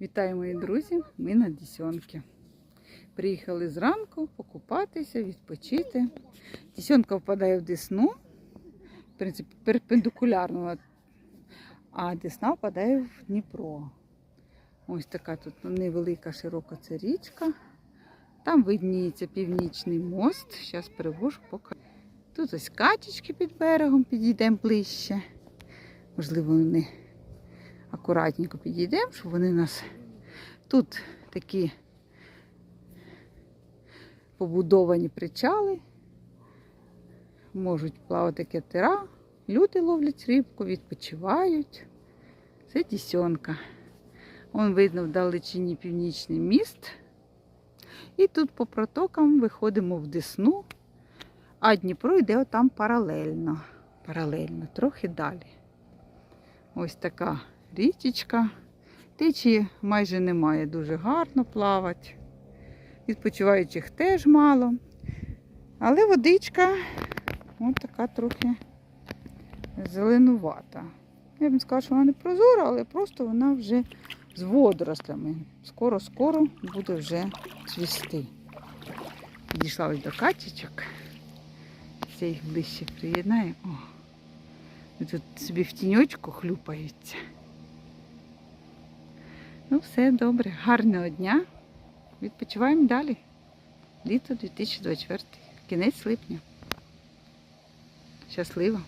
Вітаю, мої друзі! Ми на Дісьонки. Приїхали зранку покупатися, відпочити. Дісьонка впадає в Десну, в принципі, перпендикулярно, а Десна впадає в Дніпро. Ось така тут невелика, широка ця річка. Там видніється північний мост. Зараз перевожу поки. Тут ось качечки під берегом, підійдемо ближче. Можливо, вони акуратненько підійдемо, щоб вони нас тут такі побудовані причали. Можуть плавати катера, люди ловлять рибку, відпочивають. Це дісьонка. Вон видно вдалечині північний міст. І тут по протокам виходимо в Десну, а Дніпро йде отам паралельно. Паралельно, трохи далі. Ось така річечка. Течії майже немає, дуже гарно плавати. Відпочиваючих теж мало. Але водичка ось така трохи зеленувата. Я б не сказала, що вона не прозора, але просто вона вже з водорослями. Скоро-скоро буде вже цвісти. Підійшла ось до качечок. Це їх ближче приєднає. О, тут собі в тіньочку хлюпаються. Ну, все добре. Гарного дня. Відпочиваємо далі. Літо 2024. Кінець липня. Щасливо!